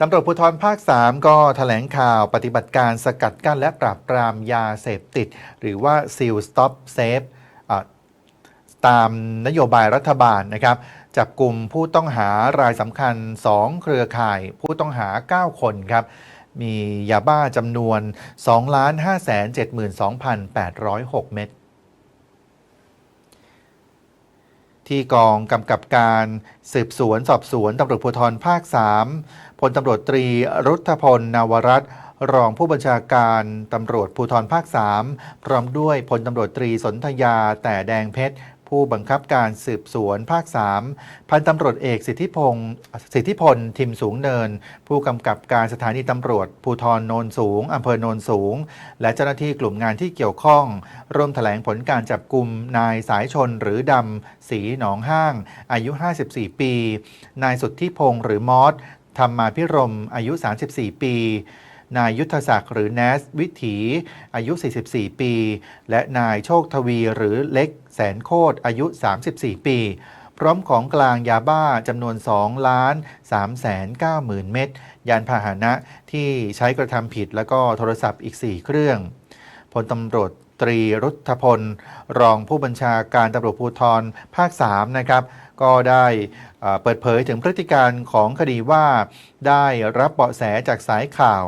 ตำรวจภูธรภาค 3 ก็แถลงข่าวปฏิบัติการสกัดกั้นและปราบปรามยาเสพติด หรือว่า SEAL Stop Safe ตามนโยบายรัฐบาลนะครับ จับกลุ่มผู้ต้องหารายสำคัญ 2 เครือข่าย ผู้ต้องหา 9 คนครับ มียาบ้าจำนวน 2 5 7 2 8 0 6 เม็ด ที่กองกำกับการสืบสวนสอบสวนตำรวจภูธรภาค 3พลตำรวจตรีรุทธพลนาวรัตน์รองผู้บัญชาการตำรวจภูธรภาค 3 พร้อมด้วยพลตำรวจตรีสนธยาแต่แดงเพชร ผู้บังคับการสืบสวนภาค 3 พันตำรวจเอกสิทธิพงศ์สิทธิพลทิมสูงเนิน ผู้กำกับการสถานีตำรวจภูธรโนนสูงอำเภอโนนสูง และเจ้าหน้าที่กลุ่มงานที่เกี่ยวข้อง ร่วมแถลงผลการจับกลุ่มนายสายชนหรือดำสีหนองห้าง อายุ 54 ปี นายสุทธิพงศ์หรือมอสธรรมาพิรมอายุ 34 ปี นายยุทธศักดิ์หรือแนสวิถีอายุ 44 ปี และนายโชคทวีหรือเล็กแสนโคตรอายุ 34 ปี พร้อมของกลางยาบ้าจำนวน 2 ล้าน3แสน9หมื่นเม็ดยานพาหนะที่ใช้กระทำผิดแล้วก็โทรศัพท์อีก 4 เครื่องพลตำรวจตรีรุทธพล รองผู้บัญชาการตำรวจภูธรภาค 3 นะครับ ก็ได้เอ่อเปิดเผยถึงพฤติการของคดีว่า ได้รับเบาะแสจากสายข่าว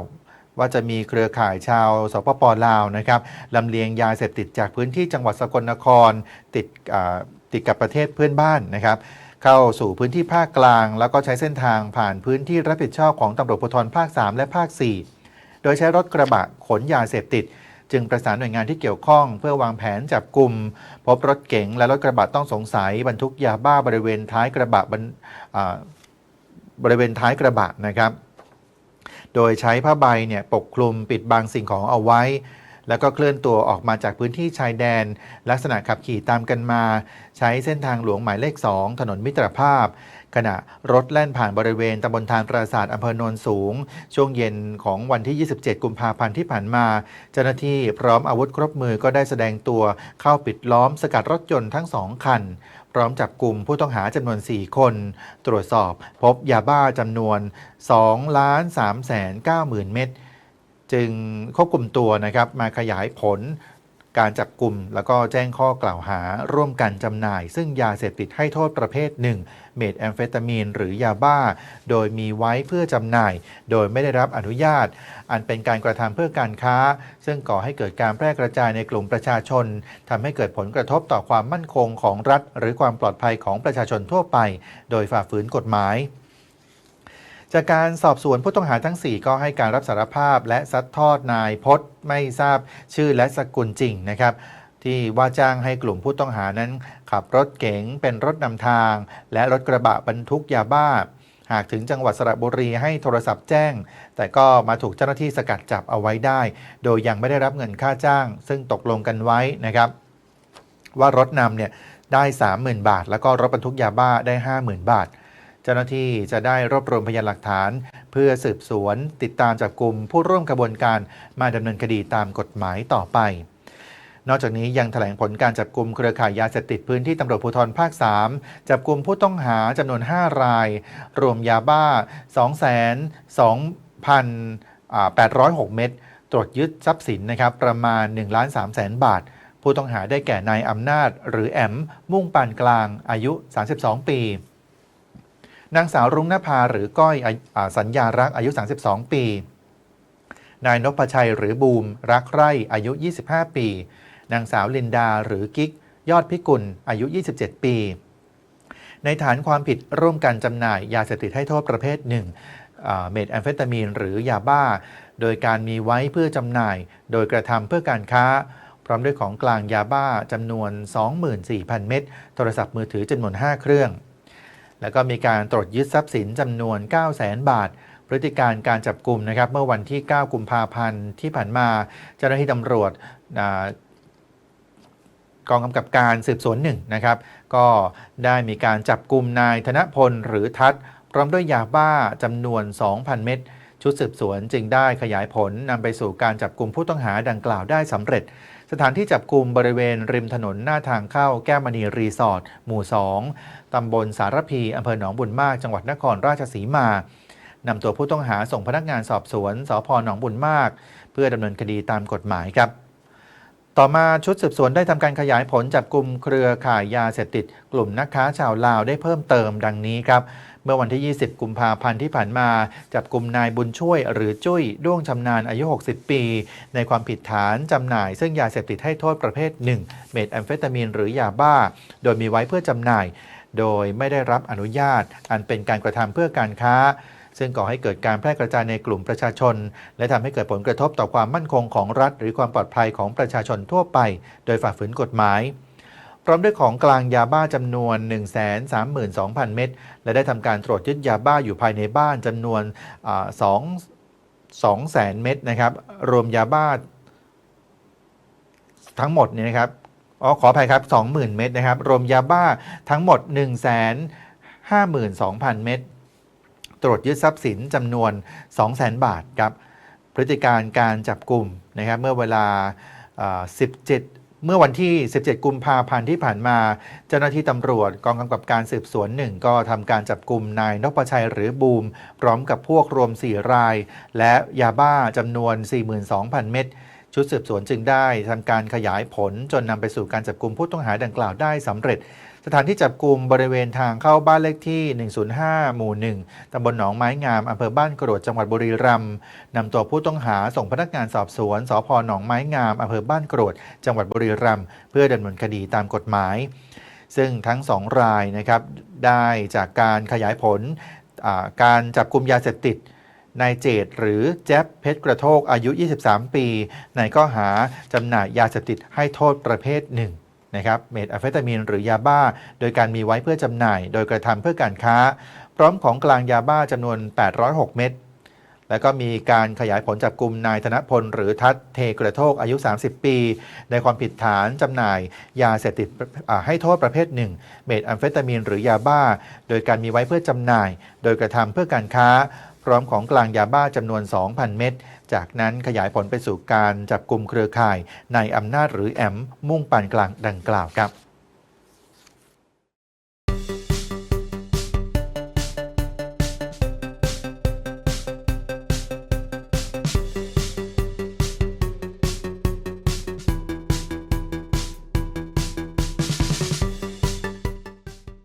ว่าจะมีเครือข่ายชาวสปปลาวนะครับลำเลียงยาเสพติดจากพื้นที่จังหวัดสกลนครติดติดกับประเทศเพื่อนบ้านนะครับเข้าสู่พื้นที่ภาคกลาง แล้วก็ใช้เส้นทางผ่านพื้นที่รับผิดชอบของตำรวจภูธรภาค 3 และภาค 4 โดยใช้รถกระบะขนยาเสพติด จึงประสานหน่วยงานที่เกี่ยวข้อง เพื่อวางแผนจับกลุ่มพบรถเก๋งและรถกระบะต้องสงสัย บรรทุกยาบ้าบริเวณท้ายกระบะบบริเวณท้ายกระบะนะครับ โดยใช้ผ้าใบเนี่ยปกคลุมปิดบังสิ่งของเอาไว้ แล้วก็เคลื่อนตัวออกมาจากพื้นที่ชายแดน ลักษณะขับขี่ตามกันมา ใช้เส้นทางหลวงหมายเลข 2 ถนนมิตรภาพ ขณะรถแล่นผ่านบริเวณตำบลทางปราสาทอำเภอโนนสูง ช่วงเย็นของวันที่ 27 กุมภาพันธ์ที่ผ่านมา เจ้าหน้าที่พร้อมอาวุธครบมือก็ได้แสดงตัวเข้าปิดล้อมสกัดรถยนต์ทั้งสองคันพร้อมจับกลุ่มผู้ต้องหาจำนวน 4 คน ตรวจสอบพบยาบ้าจำนวน2ล้าน3แสน9หมื่นเม็ด จึงควบคุมตัวนะครับมาขยายผลการจับกลุ่มแล้วก็แจ้งข้อกล่าวหาร่วมกันจำหน่าย ซึ่งยาเสพติดให้โทษประเภทหนึ่งเมทแอมเฟตามีน หรือยาบ้า โดยมีไว้เพื่อจำหน่าย โดยไม่ได้รับอนุญาต อันเป็นการกระทำเพื่อการค้า ซึ่งก่อให้เกิดการแพร่กระจายในกลุ่มประชาชนทำให้เกิดผลกระทบต่อความมั่นคงของรัฐ หรือความปลอดภัยของประชาชนทั่วไป โดยฝ่าฝืนกฎหมาย จากการสอบสวนผู้ต้องหาทั้ง 4 ก็ให้การรับสารภาพ และซัดทอดนายพจน์ไม่ทราบชื่อและสกุลจริงนะครับที่ว่าจ้างให้กลุ่มผู้ต้องหานั้นขับรถเก๋งเป็นรถนำทาง และรถกระบะบรรทุกยาบ้า หากถึงจังหวัดสระบุรีให้โทรศัพท์แจ้ง แต่ก็มาถูกเจ้าหน้าที่สกัดจับเอาไว้ได้ โดยยังไม่ได้รับเงินค่าจ้าง ซึ่งตกลงกันไว้นะครับ ว่ารถนำเนี่ยได้ 30,000 บาท แล้วก็รถบรรทุกยาบ้าได้ 50,000 บาท เจ้าหน้าที่จะได้รวบรวมพยานหลักฐาน เพื่อสืบสวน ติดตามจับกลุ่มผู้ร่วมกระบวนการมาดำเนินคดีตามกฎหมายต่อไป นอกจากนี้ยังแถลงผลการจับกลุ่มเครือข่ายยาเสพติดพื้นที่ตำรวจภูธรภาค 3 จับกลุ่มผู้ต้องหาจำนวน 5 ราย รวมยาบ้า 2,2,806 เม็ดตรวจยึดทรัพย์สินนะครับประมาณ1ล้าน3แสนบาท ผู้ต้องหาได้แก่นายอำนาจ หรือแอมมุ่งปานกลางอายุ 32 ปี นางสาวรุ่งนภาหรือก้อยอสัญญารักอายุ 32 ปี นายนพชัยหรือบูม รักไร่อายุ 25 ปี นางสาวลินดาหรือกิ๊ก ยอดพิกุลอายุ 27 ปี ในฐานความผิดร่วมกันจำหน่ายยาเสพติดให้โทษประเภทหนึ่งเมทแอมเฟตามีน หรือยาบ้า โดยการมีไว้เพื่อจำหน่าย โดยกระทำเพื่อการค้า พร้อมด้วยของกลางยาบ้าจำนวน 24,000 เม็ดโทรศัพท์มือถือจำนวน 5 เครื่อง แล้วก็มีการตรวจยึดทรัพย์สินจำนวน 9 0 0 0 0 0 บาท พฤติการการจับกลุ่มนะครับ เมื่อวันที่ 9 กุมภาพันธ์ที่ผ่านมาเจ้าหน้าที่ตำรวจอกองกำกับการสืบสวนหนึ่งนะครับ ก็ได้มีการจับกลุ่มนายธนพลหรือทัศพร้อมด้วยยาบ้าจำนวน 2,000 เม็ดชุดสืบสวนจึงได้ขยายผลนำไปสู่การจับกลุ่มผู้ต้องหาดังกล่าวได้สำเร็จ สถานที่จับกลุ่มบริเวณริมถนนหน้าทางเข้าแก้วมณีรีสอร์ทหมู่ 2 ตำบลสารพีอำเภอหนองบุญมาก จังหวัดนครราชสีมานำตัวผู้ต้องหาส่งพนักงานสอบสวนสพหนองบุญมาก เพื่อดำเนินคดีตามกฎหมายครับ ต่อมาชุดสืบสวนได้ทำการขยายผลจับกลุ่มเครือข่ายยาเสพติด กลุ่มนักค้าชาวลาวได้เพิ่มเติมดังนี้ครับ เมื่อวันที่ 20 กุมภาพันธ์ที่ผ่านมา จับกลุ่มนายบุญช่วยหรือจุ้ยด้วงชำนาญอายุ 60 ปี ในความผิดฐานจำหน่าย ซึ่งยาเสพติดให้โทษประเภท 1 เมทแอมเฟตามีนหรือยาบ้า โดยมีไว้เพื่อจำหน่าย โดยไม่ได้รับอนุญาต อันเป็นการกระทำเพื่อการค้าซึ่งก่อให้เกิดการแพร่กระจายในกลุ่มประชาชน และทำให้เกิดผลกระทบต่อความมั่นคงของรัฐ หรือความปลอดภัยของประชาชนทั่วไป โดยฝ่าฝืนกฎหมาย ร้อมด้วยของกลางยาบ้าจำนวน 132,000 เม็ด และได้ทำการตรวจยึดยาบ้าอยู่ภายในบ้านจำนวนอา2 2แสนเม็ดนะครับ รวมยาบ้าทั้งหมดเนี่ยนะครับ อ๋อขออภัยครับ 20,000 เม็ดนะครับ รวมยาบ้าทั้งหมด 1 5 2 0 0 0 เม็ด ตรวจยึดทรัพย์สินจำนวน 200,000 บาทครับ พฤติการการจับกลุ่มนะครับเมื่อเวลาอ่า17 เมื่อวันที่ 17 กุมภาพันธ์ที่ผ่านมา เจ้าหน้าที่ตำรวจกองกำกับการสืบสวนหนึ่งก็ทำการจับกลุ่มนายนพชัยหรือบูม พร้อมกับพวกรวม 4 ราย และยาบ้าจำนวน 42,000 เม็ดชุดสืบสวนจึงได้ทำการขยายผลจนนำไปสู่การจับกลุ่มผู้ต้องหาดังกล่าวได้สำเร็จ สถานที่จับกลุ่มบริเวณทางเข้าบ้านเลขที่ 105 หมู่ 1 ตำบลหนองไม้งาม อำเภอบ้านกรวดจังหวัดบุรีรัมย์นำตัวผู้ต้องหาส่งพนักงานสอบสวนสพหนองไม้งาม อำเภอบ้านกรวดจังหวัดบุรีรัมย์เพื่อดำเนินคดีตามกฎหมาย ซึ่งทั้งสองรายนะครับได้จากการขยายผลการจับกลุ่มยาเสพติดนายเจตหรือแจ๊บเพชรกระโทกอายุ 23 ปี ในข้อหาจำหน่ายยาเสพติดให้โทษประเภทหนึ่ง นะครับเมทแอมเฟตามีนหรือยาบ้า โดยการมีไว้เพื่อจำหน่าย โดยกระทำเพื่อการค้า พร้อมของกลางยาบ้าจำนวน 806 เม็ดแล้วก็มีการขยายผลจับกลุ่มนายธนพล หรือทัศเทกระโทกอายุ 30 ปี ในความผิดฐานจำหน่าย ยาเสพติดให้โทษประเภทหนึ่งเมทแอมเฟตามีนหรือ ยาบ้า โดยการมีไว้เพื่อจำหน่าย โดยกระทำเพื่อการค้า พร้อมของกลางยาบ้าจำนวน 2,000 เม็ด จากนั้นขยายผลไปสู่การจับกลุ่มเครือข่ายในอำนาจหรือแอมมุ่งปานกลางดังกล่าวครับ